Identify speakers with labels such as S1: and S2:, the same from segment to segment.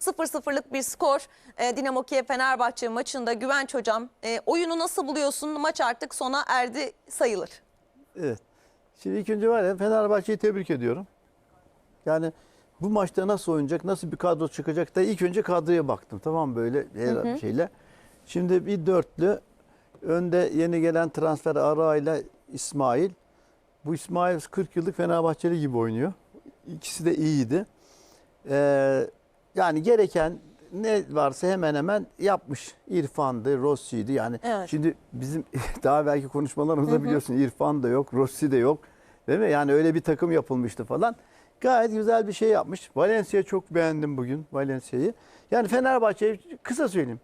S1: 0-0'lık bir skor e, Dinamo Kiev Fenerbahçe maçında Güvenç Hocam e, oyunu nasıl buluyorsun? Maç artık sona erdi sayılır.
S2: Evet. Şimdi ilk önce var ya Fenerbahçe'yi tebrik ediyorum. Yani bu maçta nasıl oynayacak, nasıl bir kadro çıkacak da ilk önce kadroya baktım. Tamam böyle her şeyle. Şimdi bir dörtlü önde yeni gelen transfer Ara ile İsmail. Bu İsmail 40 yıllık Fenerbahçeli gibi oynuyor. İkisi de iyiydi. Ee, yani gereken ne varsa hemen hemen yapmış. İrfan'dı, Rossi'ydi. Yani
S1: Evet.
S2: şimdi bizim daha belki konuşmalarımızda biliyorsun İrfan da yok, Rossi de yok. Değil mi? Yani öyle bir takım yapılmıştı falan. Gayet güzel bir şey yapmış. Valencia'yı çok beğendim bugün Valencia'yı. Yani Fenerbahçe'yi kısa söyleyeyim.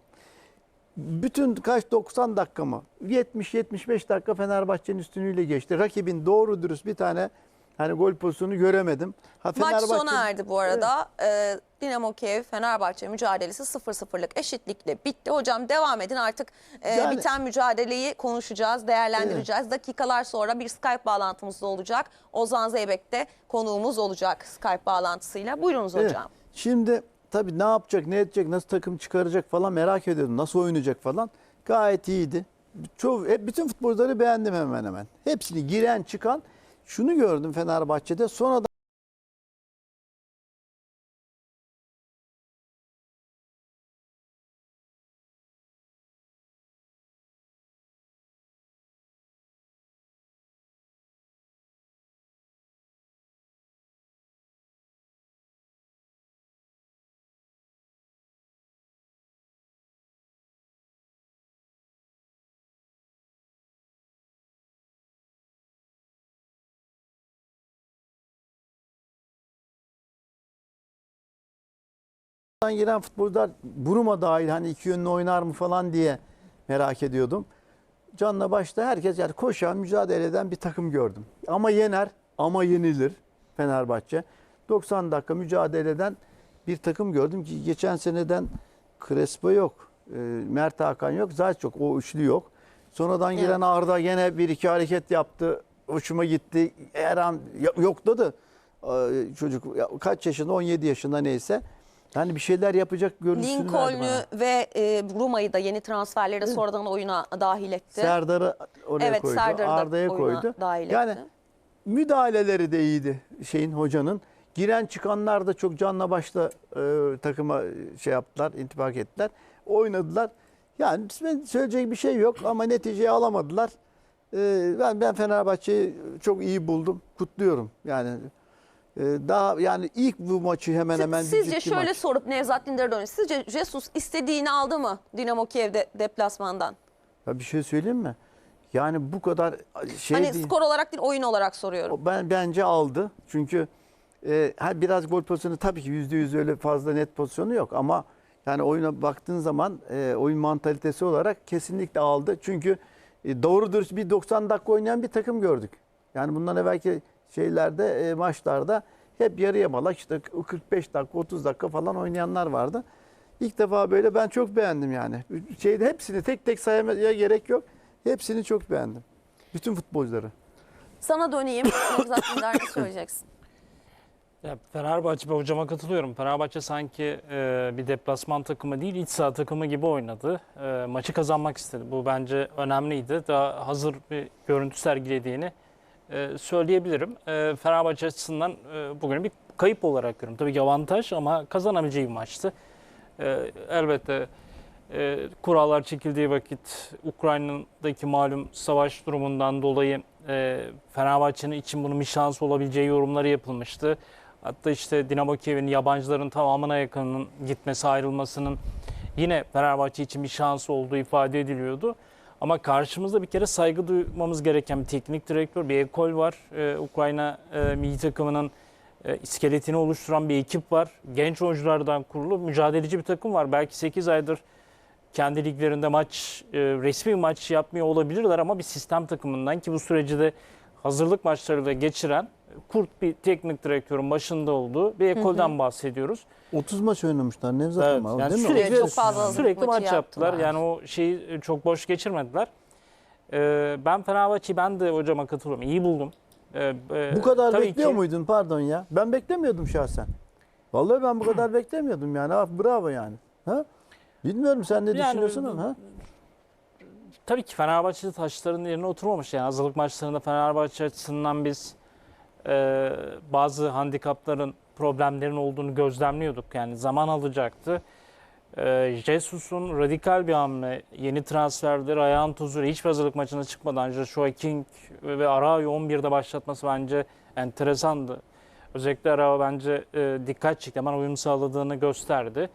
S2: Bütün kaç 90 dakika mı? 70-75 dakika Fenerbahçe'nin üstünlüğüyle geçti. Rakibin doğru dürüst bir tane hani gol pozisyonu göremedim. Ha,
S1: Maç
S2: Fenerbahçe-
S1: sona erdi bu arada. E, Dinamo Kiev Fenerbahçe mücadelesi 0-0'lık eşitlikle bitti. Hocam devam edin artık e,
S2: Yani-
S1: biten mücadeleyi konuşacağız, değerlendireceğiz. Dakikalar sonra bir Skype bağlantımız da olacak. Ozan Zeybek de konuğumuz olacak Skype bağlantısıyla. Buyurunuz
S2: Evet.
S1: hocam.
S2: Şimdi tabii ne yapacak, ne edecek, nasıl takım çıkaracak falan merak ediyordum. Nasıl oynayacak falan. Gayet iyiydi. Çoğu, hep bütün futbolcuları beğendim hemen hemen. Hepsini giren çıkan. Şunu gördüm Fenerbahçe'de. Sonradan giren futbolcular Buruma dahil hani iki yönlü oynar mı falan diye merak ediyordum. Canla başta herkes yani koşan, mücadele eden bir takım gördüm. Ama yener, ama yenilir Fenerbahçe. 90 dakika mücadele eden bir takım gördüm ki geçen seneden Crespo yok, e, Mert Hakan yok, zaten çok o üçlü yok. Sonradan giren
S1: Evet.
S2: Arda gene bir iki hareket yaptı. Hoşuma gitti. Her an yokladı e, çocuk. Kaç yaşında? 17 yaşında neyse. Yani bir şeyler yapacak görüntüsünü verdi.
S1: Lincoln'u ve e, Ruma'yı da yeni transferleri de sonradan oyuna dahil etti.
S2: Serdar'ı oraya
S1: Evet,
S2: koydu.
S1: Serdar'ı da
S2: Arda'ya
S1: oyuna
S2: koydu.
S1: dahil
S2: yani
S1: etti.
S2: müdahaleleri de iyiydi şeyin hocanın. Giren çıkanlar da çok canla başla e, takıma şey yaptılar, intibak ettiler. Oynadılar. Yani ben söyleyecek bir şey yok ama neticeyi alamadılar. E, ben ben Fenerbahçe'yi çok iyi buldum. Kutluyorum. Yani daha yani ilk bu maçı hemen
S1: Siz-
S2: hemen
S1: Sizce şöyle
S2: maç.
S1: sorup Nevzat Dindar'a dönüş. Sizce Jesus istediğini aldı mı Dinamo Kiev'de deplasmandan?
S2: Ya bir şey söyleyeyim mi? Yani bu kadar şey
S1: hani
S2: değil.
S1: skor olarak değil oyun olarak soruyorum.
S2: Ben bence aldı. Çünkü e, biraz gol pozisyonu tabii ki yüzde yüz öyle fazla net pozisyonu yok ama yani oyuna baktığın zaman e, oyun mantalitesi olarak kesinlikle aldı. Çünkü e, doğru dürüst bir 90 dakika oynayan bir takım gördük. Yani bundan evvelki şeylerde e, maçlarda hep yarı yamalak işte 45 dakika 30 dakika falan oynayanlar vardı. İlk defa böyle ben çok beğendim yani. Şeyde hepsini tek tek saymaya gerek yok. Hepsini çok beğendim. Bütün futbolcuları.
S1: Sana döneyim. Dindar ne söyleyeceksin?
S3: Ya Fenerbahçe hocama katılıyorum. Fenerbahçe sanki e, bir deplasman takımı değil, iç saha takımı gibi oynadı. E, maçı kazanmak istedi. Bu bence önemliydi. Daha hazır bir görüntü sergilediğini e, söyleyebilirim. E, Fenerbahçe açısından e, bugün bir kayıp olarak görüyorum. Tabii ki avantaj ama kazanabileceği bir maçtı. E, elbette e, kurallar çekildiği vakit Ukrayna'daki malum savaş durumundan dolayı e, Fenerbahçe'nin için bunun bir şans olabileceği yorumları yapılmıştı. Hatta işte Dinamo Kiev'in yabancıların tamamına yakınının gitmesi ayrılmasının yine Fenerbahçe için bir şans olduğu ifade ediliyordu. Ama karşımızda bir kere saygı duymamız gereken bir teknik direktör, bir ekol var. Ee, Ukrayna e, milli takımının e, iskeletini oluşturan bir ekip var. Genç oyunculardan kurulu mücadeleci bir takım var. Belki 8 aydır kendi liglerinde maç, e, resmi maç yapmıyor olabilirler ama bir sistem takımından ki bu süreci de hazırlık maçlarıyla geçiren kurt bir teknik direktörün başında olduğu bir ekolden bahsediyoruz.
S2: 30 maç oynamışlar Nevzat
S3: Evet,
S2: ama
S3: yani
S2: değil mi?
S1: Sürekli çok fazla
S3: sürekli maç yaptılar.
S1: yaptılar.
S3: Yani o şeyi çok boş geçirmediler. Ee, ben Fenerbahçe'yi ben de hocama katılıyorum. İyi buldum. Ee, e,
S2: Bu kadar
S3: tabii
S2: bekliyor
S3: ki-
S2: muydun pardon ya? Ben beklemiyordum şahsen. Vallahi ben bu kadar beklemiyordum yani. Ha, bravo yani. Ha? Bilmiyorum sen ne
S3: Yani-
S2: düşünüyorsun ama. Ha?
S3: Tabii ki Fenerbahçe'de taşların yerine oturmamış. Yani hazırlık maçlarında Fenerbahçe açısından biz e, bazı handikapların, problemlerin olduğunu gözlemliyorduk. Yani zaman alacaktı. E, Jesus'un radikal bir hamle, yeni transferleri, ayağın tozuyla hiçbir hazırlık maçına çıkmadan Joshua King ve Arao'yu 11'de başlatması bence enteresandı. Özellikle Arao bence e, dikkat çekti. Hemen uyum sağladığını gösterdi.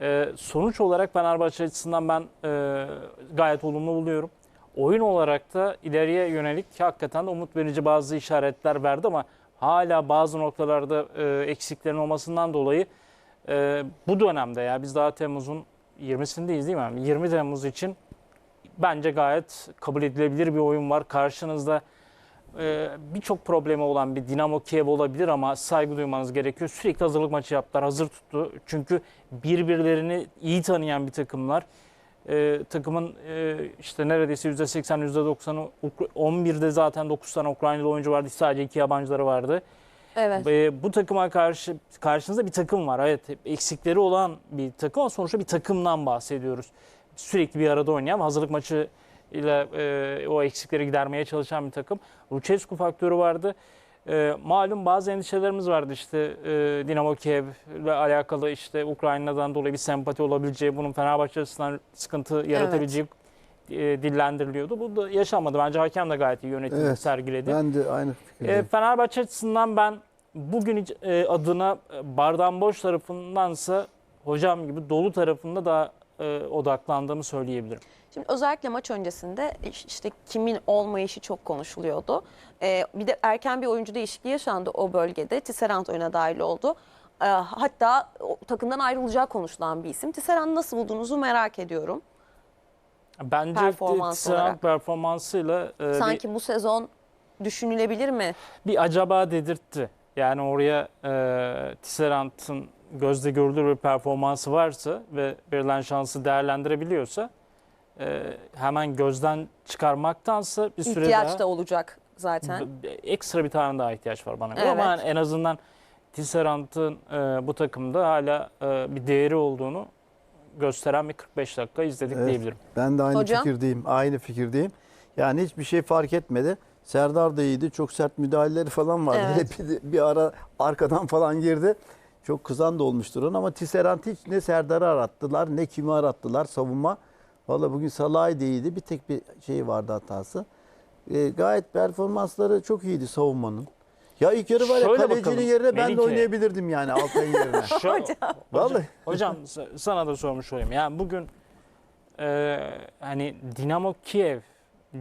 S3: Ee, sonuç olarak Fenerbahçe açısından ben e, gayet olumlu buluyorum. Oyun olarak da ileriye yönelik hakikaten de umut verici bazı işaretler verdi ama hala bazı noktalarda e, eksiklerin olmasından dolayı e, bu dönemde ya biz daha Temmuz'un 20'sindeyiz değil mi? 20 Temmuz için bence gayet kabul edilebilir bir oyun var. Karşınızda e, birçok problemi olan bir Dinamo Kiev olabilir ama saygı duymanız gerekiyor. Sürekli hazırlık maçı yaptılar, hazır tuttu. Çünkü birbirlerini iyi tanıyan bir takımlar. E, takımın e, işte neredeyse %80, %90'ı Ukra- 11'de zaten 9 tane Ukraynalı oyuncu vardı. Sadece iki yabancıları vardı.
S1: Evet.
S3: E, bu takıma karşı karşınızda bir takım var. Evet eksikleri olan bir takım ama sonuçta bir takımdan bahsediyoruz. Sürekli bir arada oynayan hazırlık maçı ile e, o eksikleri gidermeye çalışan bir takım. Lucescu faktörü vardı. E, malum bazı endişelerimiz vardı işte e, Dinamo Kiev ile alakalı işte Ukrayna'dan dolayı bir sempati olabileceği, bunun Fenerbahçe açısından sıkıntı yaratabileceği e, dillendiriliyordu. Bu da yaşanmadı. Bence hakem de gayet iyi yönetim
S2: Evet.
S3: sergiledi.
S2: Ben de aynı
S3: E,
S2: fikirdeyim.
S3: Fenerbahçe açısından ben bugün hiç, e, adına e, bardağın boş tarafındansa hocam gibi dolu tarafında da e, odaklandığımı söyleyebilirim.
S1: Şimdi özellikle maç öncesinde iş- işte kimin olmayışı çok konuşuluyordu. Ee, bir de erken bir oyuncu değişikliği yaşandı o bölgede. Tisserand oyuna dahil oldu. Ee, hatta o, takımdan ayrılacağı konuşulan bir isim. Tisserand'ı nasıl bulduğunuzu merak ediyorum.
S3: Bence
S1: Performans
S3: Tisserand
S1: olarak.
S3: performansıyla e, bir,
S1: Sanki bu sezon düşünülebilir mi?
S3: bir acaba dedirtti. Yani oraya e, Tisserand'ın gözde görülür bir performansı varsa ve verilen şansı değerlendirebiliyorsa e, hemen gözden çıkarmaktansa bir süre
S1: İhtiyaç
S3: daha...
S1: da olacak zaten.
S3: Ekstra bir tane daha ihtiyaç var bana göre. Ama
S1: Evet.
S3: yani en azından Tisserand'ın e, bu takımda hala e, bir değeri olduğunu gösteren bir 45 dakika izledik
S2: Evet.
S3: diyebilirim.
S2: Ben de aynı
S1: Hocam?
S2: fikirdeyim. Aynı fikirdeyim. Yani hiçbir şey fark etmedi. Serdar da iyiydi. Çok sert müdahaleleri falan vardı.
S1: Evet.
S2: Hele bir, bir ara arkadan falan girdi. Çok kızan da olmuştur onun ama Tisserand hiç ne Serdar'ı arattılar ne kimi arattılar savunma. Valla bugün Salah'ı da iyiydi. Bir tek bir şey vardı hatası. E, gayet performansları çok iyiydi savunmanın. Ya ilk yarı var ya
S3: Şöyle
S2: kalecinin
S3: bakalım,
S2: yerine ben
S3: Melike.
S2: de oynayabilirdim yani Altay'ın yerine.
S3: Şu, hocam,
S2: Vallahi.
S3: hocam sa- sana da sormuş olayım. Yani bugün e, hani Dinamo Kiev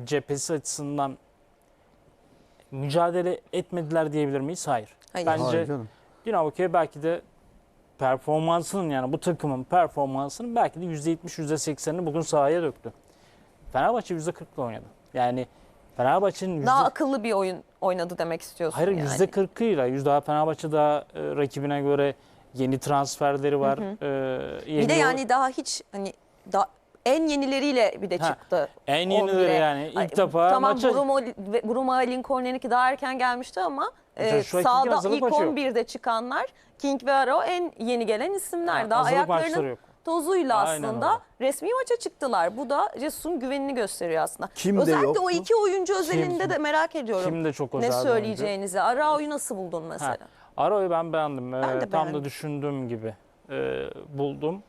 S3: cephesi açısından mücadele etmediler diyebilir miyiz? Hayır.
S1: Hayır.
S3: Bence
S2: Hayır canım.
S3: Dinamo Kiev belki de performansının yani bu takımın performansının belki de %70 %80'ini bugün sahaya döktü. Fenerbahçe %40'la oynadı. Yani Fenerbahçe'nin yüzde...
S1: Daha akıllı bir oyun oynadı demek istiyorsun
S3: Hayır
S1: yani.
S3: yüzde 40'ıyla yüzde daha Fenerbahçe daha e, rakibine göre yeni transferleri var. E,
S1: Bir
S3: yeni
S1: de
S3: o-
S1: yani daha hiç hani da en yenileriyle bir de
S3: Ha,
S1: çıktı.
S3: en yenileri
S1: 11'e.
S3: yani ilk
S1: Ay,
S3: defa
S1: tamam
S3: maça
S1: Bruma, Bruma Lincoln'unki daha erken gelmişti ama e,
S3: Joshua King'in
S1: sağda
S3: hazırlık
S1: ilk
S3: maçı yok.
S1: 11'de çıkanlar King ve Aro en yeni gelen isimler. Daha
S3: hazırlık maçları
S1: ayaklarının
S3: yok.
S1: tozuyla
S3: Aynen
S1: aslında
S3: öyle.
S1: resmi maça çıktılar. Bu da Jesus'un güvenini gösteriyor aslında.
S2: Kim de
S1: Özellikle
S2: yoktu?
S1: o iki oyuncu özelinde de merak ediyorum.
S3: Kim de çok
S1: ne
S3: özel bir oyuncu.
S1: söyleyeceğinizi. Arao'yu nasıl buldun mesela?
S3: Aro'yu ben beğendim.
S1: Ben
S3: Ee,
S1: de
S3: Tam
S1: beğendim.
S3: da düşündüğüm gibi e, buldum.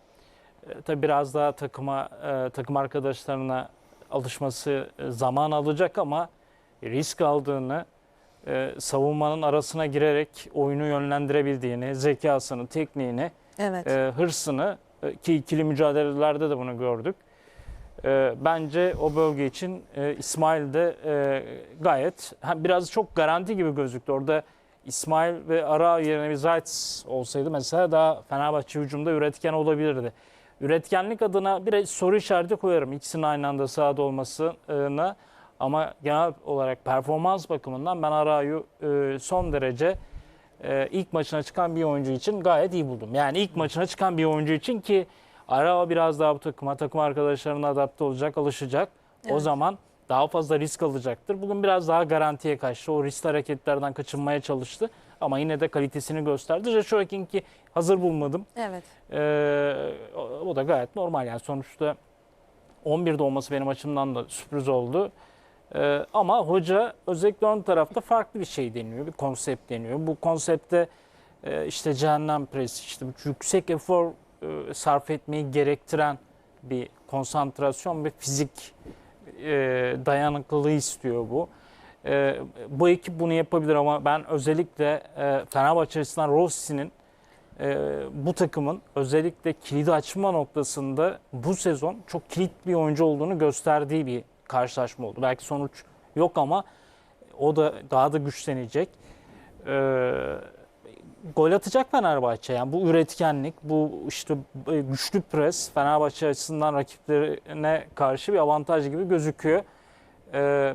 S3: E, tabii biraz daha takıma, e, takım arkadaşlarına alışması e, zaman alacak ama risk aldığını, e, savunmanın arasına girerek oyunu yönlendirebildiğini, zekasını, tekniğini,
S1: Evet.
S3: e, hırsını e, ki ikili mücadelelerde de bunu gördük. E, bence o bölge için e, İsmail de e, gayet ha, biraz çok garanti gibi gözüktü. Orada İsmail ve Ara yerine bir Zayt olsaydı mesela daha Fenerbahçe hücumda üretken olabilirdi. Üretkenlik adına bir soru işareti koyarım ikisinin aynı anda sahada olmasına. Ama genel olarak performans bakımından ben Ara'yı e, son derece e, ilk maçına çıkan bir oyuncu için gayet iyi buldum. Yani ilk maçına çıkan bir oyuncu için ki Arao biraz daha bu takıma, takım arkadaşlarına adapte olacak, alışacak. O
S1: Evet.
S3: zaman daha fazla risk alacaktır. Bugün biraz daha garantiye kaçtı. O riskli hareketlerden kaçınmaya çalıştı. Ama yine de kalitesini gösterdi. Joshua King'i hazır bulmadım.
S1: Evet.
S3: Ee, o, o da gayet normal yani sonuçta 11'de olması benim açımdan da sürpriz oldu. Ee, ama hoca özellikle ön tarafta farklı bir şey deniyor, bir konsept deniyor. Bu konsepte e, işte cehennem presi, işte yüksek efor e, sarf etmeyi gerektiren bir konsantrasyon ve fizik e, dayanıklılığı istiyor bu. E, bu ekip bunu yapabilir ama ben özellikle e, Fenerbahçe açısından Rossi'nin e, bu takımın özellikle kilidi açma noktasında bu sezon çok kilit bir oyuncu olduğunu gösterdiği bir karşılaşma oldu. Belki sonuç yok ama o da daha da güçlenecek. E, gol atacak Fenerbahçe. Yani bu üretkenlik, bu işte e, güçlü pres Fenerbahçe açısından rakiplerine karşı bir avantaj gibi gözüküyor. E,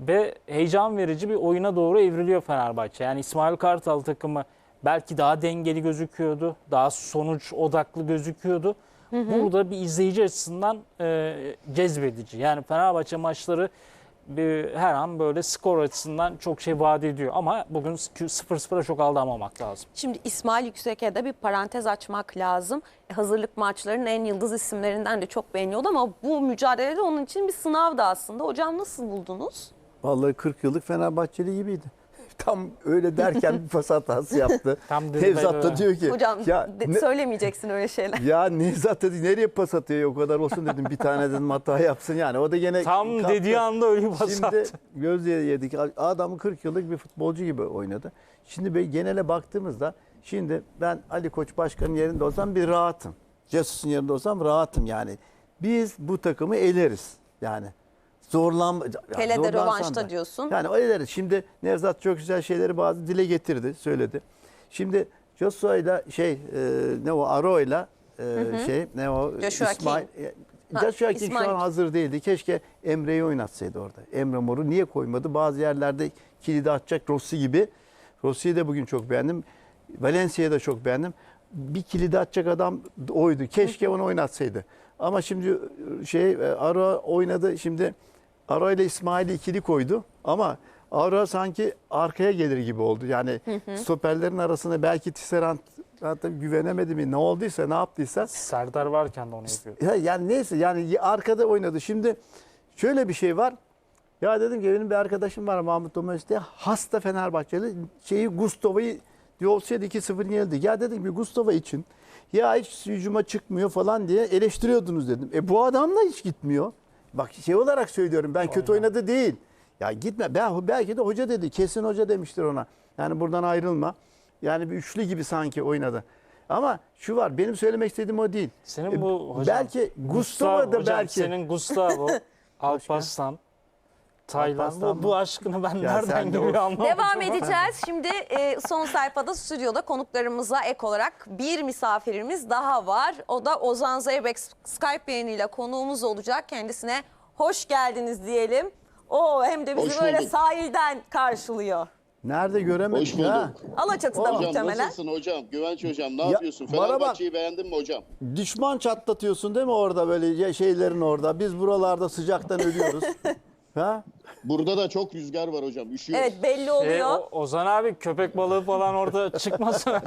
S3: ve heyecan verici bir oyuna doğru evriliyor Fenerbahçe. Yani İsmail Kartal takımı belki daha dengeli gözüküyordu. Daha sonuç odaklı gözüküyordu. Burada bir izleyici açısından e, cezbedici. Yani Fenerbahçe maçları bir, her an böyle skor açısından çok şey vaat ediyor. Ama bugün 0-0'a çok aldamamak lazım.
S1: Şimdi İsmail Yüksek'e de bir parantez açmak lazım. E, Hazırlık maçlarının en yıldız isimlerinden de çok beğeniyordu ama bu mücadelede onun için bir sınavdı aslında. Hocam nasıl buldunuz?
S2: Vallahi 40 yıllık Fenerbahçeli gibiydi. Tam öyle derken bir pas hatası yaptı.
S3: Tam dedi
S2: Nevzat da diyor ki
S1: Hocam
S2: ya, ne-
S1: söylemeyeceksin öyle şeyler.
S2: ya Nevzat dedi nereye pas atıyor o kadar olsun dedim bir tane dedim hata yapsın yani o da gene
S3: Tam
S2: kaptı.
S3: dediği anda öyle bir pas
S2: Şimdi
S3: attı.
S2: göz yedik. Adam 40 yıllık bir futbolcu gibi oynadı. Şimdi böyle genele baktığımızda şimdi ben Ali Koç Başkan'ın yerinde olsam bir rahatım. Cesus'un yerinde olsam rahatım yani. Biz bu takımı eleriz. Yani zorlan
S1: Hele de rövanşta
S2: da.
S1: diyorsun.
S2: Yani o eleriz. Şimdi Nevzat çok güzel şeyleri bazı dile getirdi, söyledi. Şimdi Joshua'yla şey e, ne o Aro'yla e, şey ne o
S1: Joshua
S2: İsmail
S1: King.
S2: e,
S1: Ha,
S2: Joshua King şu
S1: İsmail.
S2: an hazır değildi. Keşke Emre'yi oynatsaydı orada. Emre Mor'u niye koymadı? Bazı yerlerde kilidi atacak Rossi gibi. Rossi'yi de bugün çok beğendim. Valencia'yı da çok beğendim. Bir kilidi atacak adam oydu. Keşke onu oynatsaydı. Ama şimdi şey e, Ara oynadı. Şimdi Ara ile İsmail'i ikili koydu. Ama Ara sanki arkaya gelir gibi oldu. Yani stoperlerin arasında belki Tisserand zaten güvenemedi mi ne olduysa ne yaptıysa
S3: Serdar varken de onu yapıyor.
S2: ya yani neyse yani arkada oynadı. Şimdi şöyle bir şey var. Ya dedim ki benim bir arkadaşım var Mahmut Domez diye hasta Fenerbahçeli şeyi Gustavo'yu diyor olsaydı 2-0 yenildi. Ya dedim ki Gustavo için ya hiç hücuma çıkmıyor falan diye eleştiriyordunuz dedim. E bu adam da hiç gitmiyor. Bak şey olarak söylüyorum ben kötü oynadı değil. Ya gitme. Belki de hoca dedi. Kesin hoca demiştir ona. Yani buradan ayrılma. Yani bir üçlü gibi sanki oynadı. Ama şu var benim söylemek istediğim o değil.
S3: Senin
S2: E,
S3: bu hocam,
S2: belki Gustavo da
S3: hocam,
S2: belki
S3: Senin Gustavo, Alparslan, Taylan.
S2: Alparslan
S3: Bu, bu aşkını ben
S2: Ya
S3: nereden
S2: sen de
S3: geliyor
S2: o-
S3: anlamadım.
S1: Devam edeceğiz. Şimdi e, son sayfada stüdyoda konuklarımıza ek olarak bir misafirimiz daha var. O da Ozan Zeybek Skype yayınıyla konuğumuz olacak. Kendisine hoş geldiniz diyelim. O hem de bizi
S4: Hoş
S1: böyle
S4: bulduk.
S1: sahilden karşılıyor.
S2: nerede göremedik
S4: Hoş bulduk.
S2: ha.
S1: Alaçatı'da
S4: Hocam
S1: muhtemelen.
S4: nasılsın hocam? Güvenç hocam ne
S2: Ya,
S4: yapıyorsun?
S2: bana bak.
S4: Fenerbahçe'yi beğendin mi hocam?
S2: Düşman çatlatıyorsun değil mi orada böyle şeylerin orada. Biz buralarda sıcaktan ölüyoruz. ha?
S4: Burada da çok rüzgar var hocam. Üşüyoruz.
S1: Evet belli
S3: Şey,
S1: oluyor.
S3: o- Ozan abi köpek balığı falan orada çıkmasın.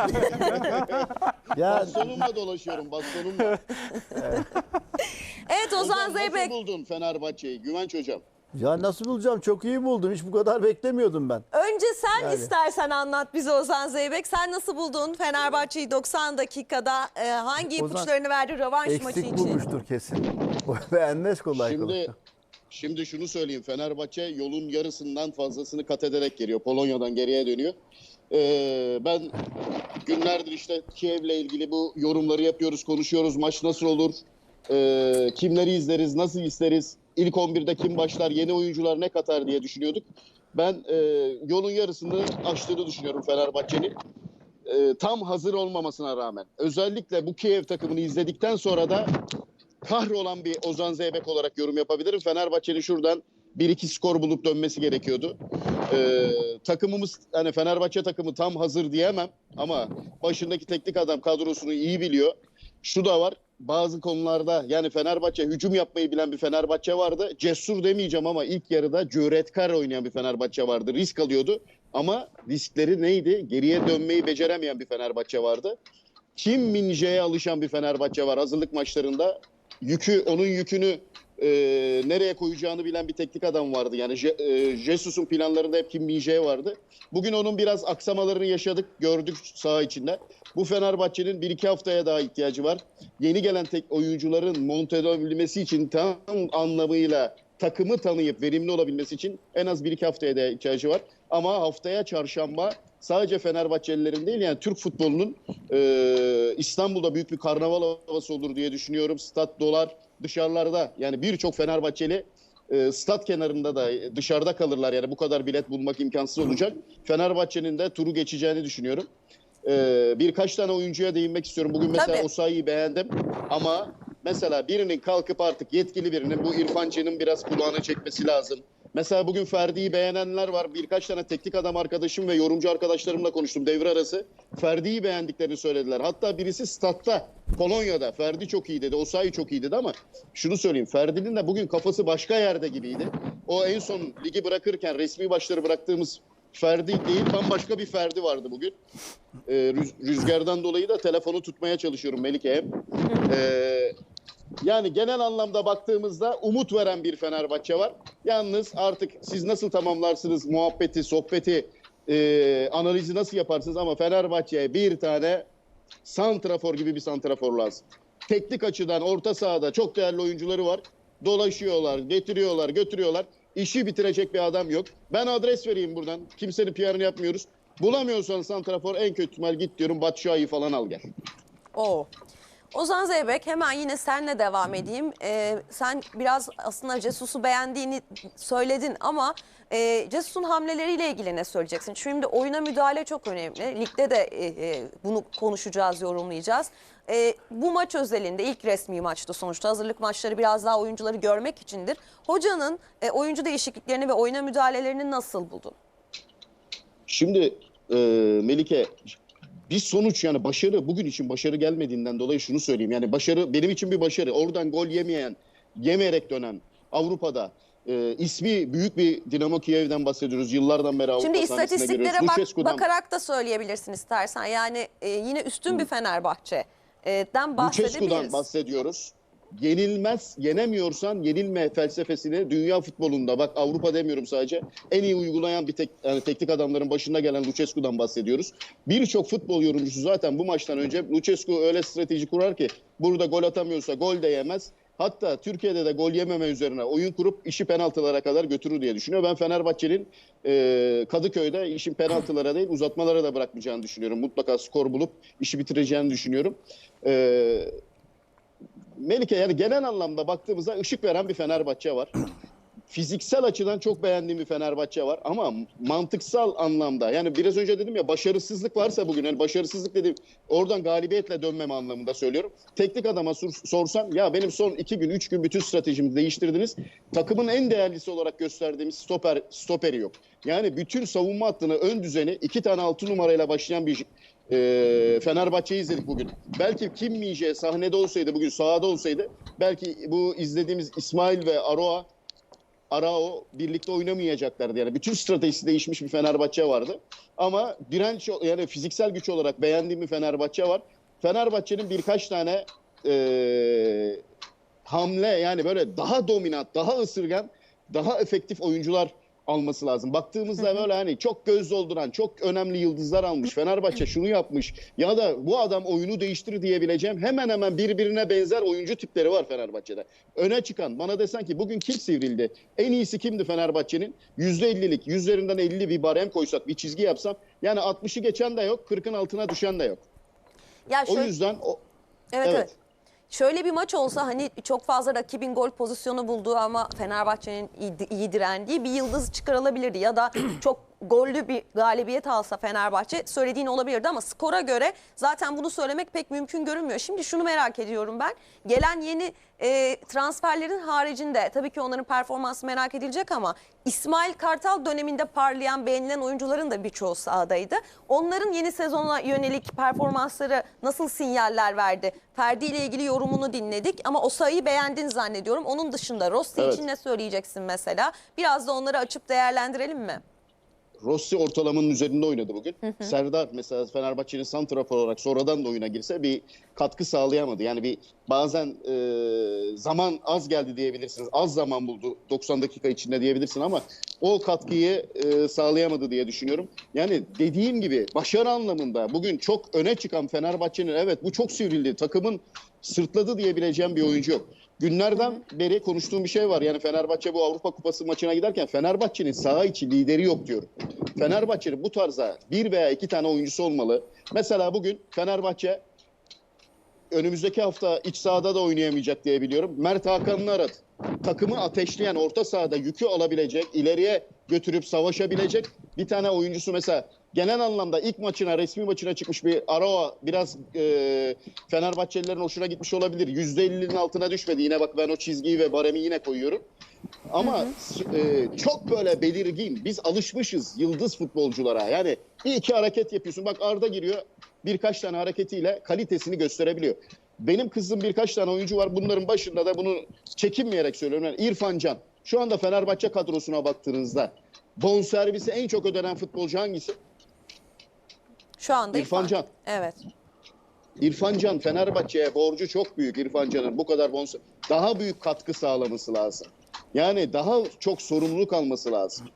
S2: Ya
S4: Bastonumla dolaşıyorum bastonumla.
S1: Evet Ozan
S4: hocam
S1: Zeybek.
S4: nasıl buldun Fenerbahçe'yi? Güvenç hocam.
S2: ya nasıl bulacağım? Çok iyi buldum. Hiç bu kadar beklemiyordum ben.
S1: Önce sen
S2: Yani.
S1: istersen anlat bize Ozan Zeybek. Sen nasıl buldun Fenerbahçe'yi 90 dakikada e, hangi
S2: Ozan
S1: ipuçlarını verdi rövanş maçı
S2: Eksik
S1: için?
S2: bulmuştur kesin. Beğenmez kolay kolay.
S4: Şimdi şunu söyleyeyim. Fenerbahçe yolun yarısından fazlasını kat ederek geliyor. Polonya'dan geriye dönüyor. Ee, ben günlerdir işte Kiev'le ilgili bu yorumları yapıyoruz, konuşuyoruz. Maç nasıl olur? Ee, kimleri izleriz, nasıl isteriz? İlk 11'de kim başlar, yeni oyuncular ne katar diye düşünüyorduk. Ben e, yolun yarısını aştığını düşünüyorum Fenerbahçe'nin. E, tam hazır olmamasına rağmen. Özellikle bu Kiev takımını izledikten sonra da kahrolan bir Ozan Zeybek olarak yorum yapabilirim. Fenerbahçe'nin şuradan 1-2 skor bulup dönmesi gerekiyordu. Ee, takımımız hani Fenerbahçe takımı tam hazır diyemem ama başındaki teknik adam kadrosunu iyi biliyor. Şu da var. bazı konularda yani Fenerbahçe hücum yapmayı bilen bir Fenerbahçe vardı. Cesur demeyeceğim ama ilk yarıda cüretkar oynayan bir Fenerbahçe vardı. Risk alıyordu ama riskleri neydi? Geriye dönmeyi beceremeyen bir Fenerbahçe vardı. Kim Minje'ye alışan bir Fenerbahçe var hazırlık maçlarında. Yükü, onun yükünü e, nereye koyacağını bilen bir teknik adam vardı. Yani Je, e, Jesus'un planlarında hep Kim Minje vardı. Bugün onun biraz aksamalarını yaşadık, gördük saha içinde. Bu Fenerbahçe'nin bir iki haftaya daha ihtiyacı var. Yeni gelen tek oyuncuların monte edebilmesi için tam anlamıyla takımı tanıyıp verimli olabilmesi için en az bir iki haftaya da ihtiyacı var. Ama haftaya çarşamba sadece Fenerbahçelilerin değil yani Türk futbolunun e, İstanbul'da büyük bir karnaval havası olur diye düşünüyorum. Stat dolar dışarılarda yani birçok Fenerbahçeli e, stat kenarında da dışarıda kalırlar yani bu kadar bilet bulmak imkansız olacak. Fenerbahçe'nin de turu geçeceğini düşünüyorum. E, birkaç tane oyuncuya değinmek istiyorum. Bugün mesela
S1: Tabii.
S4: Osayi'yi beğendim ama mesela birinin kalkıp artık yetkili birinin bu İrfan Can'ın biraz kulağına çekmesi lazım. Mesela bugün Ferdi'yi beğenenler var. Birkaç tane teknik adam arkadaşım ve yorumcu arkadaşlarımla konuştum devre arası. Ferdi'yi beğendiklerini söylediler. Hatta birisi statta Polonya'da Ferdi çok iyi dedi. Osayi çok iyi dedi ama şunu söyleyeyim. Ferdi'nin de bugün kafası başka yerde gibiydi. O en son ligi bırakırken resmi başları bıraktığımız Ferdi değil bambaşka bir Ferdi vardı bugün. Ee, rüz- rüzgardan dolayı da telefonu tutmaya çalışıyorum Melike'ye. Ee, yani genel anlamda baktığımızda umut veren bir Fenerbahçe var. Yalnız artık siz nasıl tamamlarsınız muhabbeti, sohbeti, e, analizi nasıl yaparsınız ama Fenerbahçe'ye bir tane santrafor gibi bir santrafor lazım. Teknik açıdan orta sahada çok değerli oyuncuları var. Dolaşıyorlar, getiriyorlar, götürüyorlar. İşi bitirecek bir adam yok. Ben adres vereyim buradan. Kimsenin PR'ını yapmıyoruz. Bulamıyorsan santrafor en kötü ihtimal git diyorum Batshuayi falan al gel.
S1: Oo. Ozan Zeybek hemen yine senle devam edeyim. Ee, sen biraz aslında Cesus'u beğendiğini söyledin ama e, Cesus'un hamleleriyle ilgili ne söyleyeceksin? Şimdi oyuna müdahale çok önemli. Ligde de e, e, bunu konuşacağız, yorumlayacağız. E, bu maç özelinde ilk resmi maçtı sonuçta. Hazırlık maçları biraz daha oyuncuları görmek içindir. Hocanın e, oyuncu değişikliklerini ve oyuna müdahalelerini nasıl buldun?
S4: Şimdi e, Melike bir sonuç yani başarı bugün için başarı gelmediğinden dolayı şunu söyleyeyim. Yani başarı benim için bir başarı. Oradan gol yemeyen, yemeyerek dönen Avrupa'da e, ismi büyük bir Dinamo Kiev'den bahsediyoruz. Yıllardan beri Avrupa
S1: Şimdi istatistiklere bak, bakarak da söyleyebilirsin istersen. Yani e, yine üstün bir Fenerbahçe'den bahsedebiliriz.
S4: Lucescu'dan bahsediyoruz. Yenilmez, yenemiyorsan yenilme felsefesini dünya futbolunda bak Avrupa demiyorum sadece en iyi uygulayan bir tek, yani teknik adamların başında gelen Lucescu'dan bahsediyoruz. Birçok futbol yorumcusu zaten bu maçtan önce Lucescu öyle strateji kurar ki burada gol atamıyorsa gol de yemez. Hatta Türkiye'de de gol yememe üzerine oyun kurup işi penaltılara kadar götürür diye düşünüyor. Ben Fenerbahçe'nin e, Kadıköy'de işin penaltılara değil uzatmalara da bırakmayacağını düşünüyorum. Mutlaka skor bulup işi bitireceğini düşünüyorum. E, Melike yani genel anlamda baktığımızda ışık veren bir Fenerbahçe var. Fiziksel açıdan çok beğendiğim bir Fenerbahçe var ama mantıksal anlamda yani biraz önce dedim ya başarısızlık varsa bugün yani başarısızlık dedim oradan galibiyetle dönmeme anlamında söylüyorum. Teknik adama sor, sorsam ya benim son iki gün üç gün bütün stratejimi değiştirdiniz. Takımın en değerlisi olarak gösterdiğimiz stoper stoperi yok. Yani bütün savunma hattını ön düzeni iki tane altı numarayla başlayan bir e, Fenerbahçe'yi izledik bugün. Belki Kim Minje sahnede olsaydı, bugün sahada olsaydı belki bu izlediğimiz İsmail ve Aroa Arao birlikte oynamayacaklardı. Yani bütün stratejisi değişmiş bir Fenerbahçe vardı. Ama direnç yani fiziksel güç olarak beğendiğim bir Fenerbahçe var. Fenerbahçe'nin birkaç tane e, hamle yani böyle daha dominant, daha ısırgan, daha efektif oyuncular alması lazım. Baktığımızda böyle hani çok göz dolduran, çok önemli yıldızlar almış. Fenerbahçe şunu yapmış ya da bu adam oyunu değiştir diyebileceğim hemen hemen birbirine benzer oyuncu tipleri var Fenerbahçe'de. Öne çıkan bana desen ki bugün kim sivrildi? En iyisi kimdi Fenerbahçe'nin? %50'lik, yüzlerinden 50 bir barem koysak, bir çizgi yapsam yani 60'ı geçen de yok, 40'ın altına düşen de yok.
S1: Ya
S4: O
S1: şöyle-
S4: yüzden o,
S1: Evet,
S4: Evet.
S1: evet. Şöyle bir maç olsa hani çok fazla rakibin gol pozisyonu bulduğu ama Fenerbahçe'nin iyi, iyi direndiği bir yıldız çıkarılabilirdi ya da çok gollü bir galibiyet alsa Fenerbahçe söylediğin olabilirdi ama skora göre zaten bunu söylemek pek mümkün görünmüyor. Şimdi şunu merak ediyorum ben. Gelen yeni e, transferlerin haricinde tabii ki onların performansı merak edilecek ama İsmail Kartal döneminde parlayan beğenilen oyuncuların da birçoğu sahadaydı. Onların yeni sezona yönelik performansları nasıl sinyaller verdi? Ferdi ile ilgili yorumunu dinledik ama o sayıyı beğendin zannediyorum. Onun dışında Rossi
S4: Evet.
S1: için ne söyleyeceksin mesela? Biraz da onları açıp değerlendirelim mi?
S4: Rossi ortalamanın üzerinde oynadı bugün. Serdar mesela Fenerbahçe'nin santrafor olarak sonradan da oyuna girse bir katkı sağlayamadı. Yani bir bazen e, zaman az geldi diyebilirsiniz. Az zaman buldu 90 dakika içinde diyebilirsin ama o katkıyı e, sağlayamadı diye düşünüyorum. Yani dediğim gibi başarı anlamında bugün çok öne çıkan Fenerbahçe'nin evet bu çok sivrildi. Takımın sırtladı diyebileceğim bir oyuncu yok. Günlerden beri konuştuğum bir şey var. Yani Fenerbahçe bu Avrupa Kupası maçına giderken Fenerbahçe'nin saha içi lideri yok diyorum. Fenerbahçe'nin bu tarza bir veya iki tane oyuncusu olmalı. Mesela bugün Fenerbahçe önümüzdeki hafta iç sahada da oynayamayacak diye biliyorum. Mert Hakan'ını aradı. Takımı ateşleyen, orta sahada yükü alabilecek, ileriye götürüp savaşabilecek bir tane oyuncusu mesela genel anlamda ilk maçına, resmi maçına çıkmış bir Aroa biraz e, Fenerbahçelilerin hoşuna gitmiş olabilir. %50'nin altına düşmedi. Yine bak ben o çizgiyi ve baremi yine koyuyorum. Ama e, çok böyle belirgin. Biz alışmışız yıldız futbolculara. Yani bir iki hareket yapıyorsun. Bak Arda giriyor birkaç tane hareketiyle kalitesini gösterebiliyor. Benim kızım birkaç tane oyuncu var. Bunların başında da bunu çekinmeyerek söylüyorum. Yani İrfan Can. Şu anda Fenerbahçe kadrosuna baktığınızda bonservisi en çok ödenen futbolcu hangisi?
S1: Şu anda
S4: İrfan Can.
S1: Evet.
S4: İrfan Can Fenerbahçe'ye borcu çok büyük İrfan Can'ın bu kadar bonus daha büyük katkı sağlaması lazım. Yani daha çok sorumluluk alması lazım.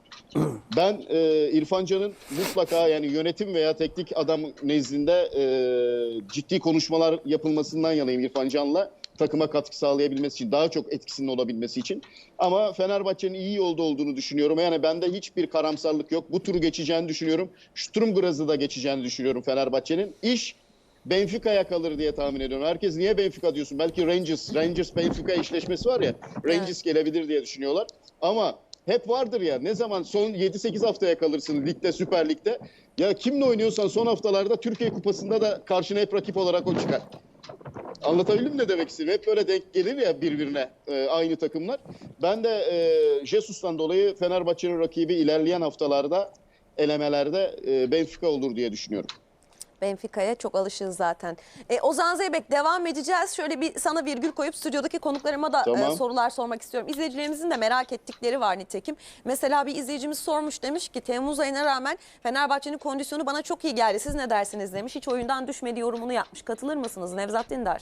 S4: Ben e, İrfan Can'ın mutlaka yani yönetim veya teknik adam nezdinde e, ciddi konuşmalar yapılmasından yanayım İrfan Can'la takıma katkı sağlayabilmesi için, daha çok etkisinin olabilmesi için. Ama Fenerbahçe'nin iyi yolda olduğunu düşünüyorum. Yani bende hiçbir karamsarlık yok. Bu turu geçeceğini düşünüyorum. Sturm da geçeceğini düşünüyorum Fenerbahçe'nin. İş Benfica'ya kalır diye tahmin ediyorum. Herkes niye Benfica diyorsun? Belki Rangers, Rangers Benfica eşleşmesi var ya. Rangers gelebilir diye düşünüyorlar. Ama hep vardır ya ne zaman son 7-8 haftaya kalırsın ligde, Süper Lig'de. Ya kimle oynuyorsan son haftalarda Türkiye Kupası'nda da karşına hep rakip olarak o çıkar. Anlatabildim ne demek istedim? Hep böyle denk gelir ya birbirine e, aynı takımlar. Ben de e, Jesus'tan dolayı Fenerbahçe'nin rakibi ilerleyen haftalarda elemelerde e, Benfica olur diye düşünüyorum.
S1: Benfica'ya çok alışığız zaten. E, Ozan Zeybek devam edeceğiz. Şöyle bir sana virgül koyup stüdyodaki konuklarıma da
S4: Tamam.
S1: e, sorular sormak istiyorum. İzleyicilerimizin de merak ettikleri var nitekim. Mesela bir izleyicimiz sormuş demiş ki Temmuz ayına rağmen Fenerbahçe'nin kondisyonu bana çok iyi geldi. Siz ne dersiniz demiş. Hiç oyundan düşmedi yorumunu yapmış. Katılır mısınız Nevzat Dindar?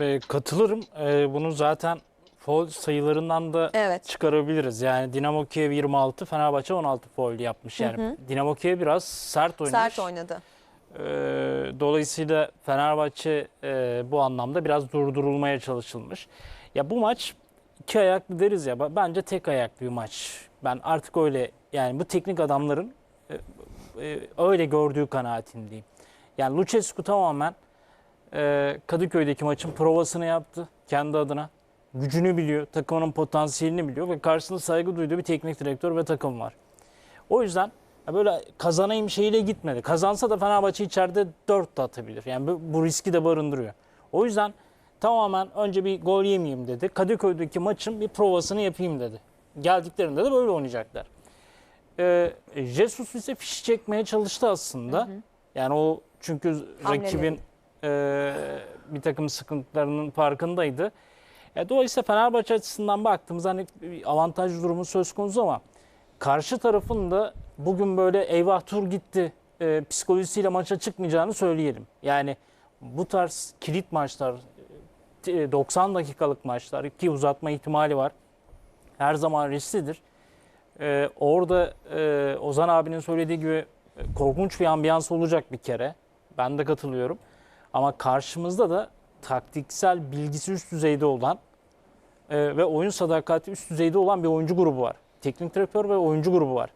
S3: E, katılırım. E, bunu zaten foul sayılarından da
S1: Evet.
S3: çıkarabiliriz. Yani Dinamo Kiev 26, Fenerbahçe 16 foul yapmış. Yani Dinamo Kiev biraz sert oynamış.
S1: Sert oynadı.
S3: E, dolayısıyla Fenerbahçe e, bu anlamda biraz durdurulmaya çalışılmış. Ya bu maç iki ayaklı deriz ya. Bence tek ayaklı bir maç. Ben artık öyle yani bu teknik adamların e, e, öyle gördüğü kanaatindeyim. Yani Lucescu tamamen Kadıköy'deki maçın provasını yaptı kendi adına. Gücünü biliyor, takımının potansiyelini biliyor ve karşısında saygı duyduğu bir teknik direktör ve takım var. O yüzden ya böyle kazanayım şeyiyle gitmedi. Kazansa da Fenerbahçe içeride 4 de atabilir. Yani bu, bu riski de barındırıyor. O yüzden tamamen önce bir gol yemeyeyim dedi. Kadıköy'deki maçın bir provasını yapayım dedi. Geldiklerinde de böyle oynayacaklar. Ee, Jesus ise fiş çekmeye çalıştı aslında. Yani o çünkü rakibin e, bir takım sıkıntılarının farkındaydı. E, dolayısıyla Fenerbahçe açısından baktığımızda hani bir avantaj durumu söz konusu ama karşı tarafın da bugün böyle eyvah tur gitti e, psikolojisiyle maça çıkmayacağını söyleyelim. Yani bu tarz kilit maçlar e, 90 dakikalık maçlar ki uzatma ihtimali var. Her zaman risklidir. E, orada e, Ozan abinin söylediği gibi e, korkunç bir ambiyans olacak bir kere. Ben de katılıyorum. Ama karşımızda da taktiksel bilgisi üst düzeyde olan e, ve oyun sadakati üst düzeyde olan bir oyuncu grubu var. Teknik direktör ve oyuncu grubu var.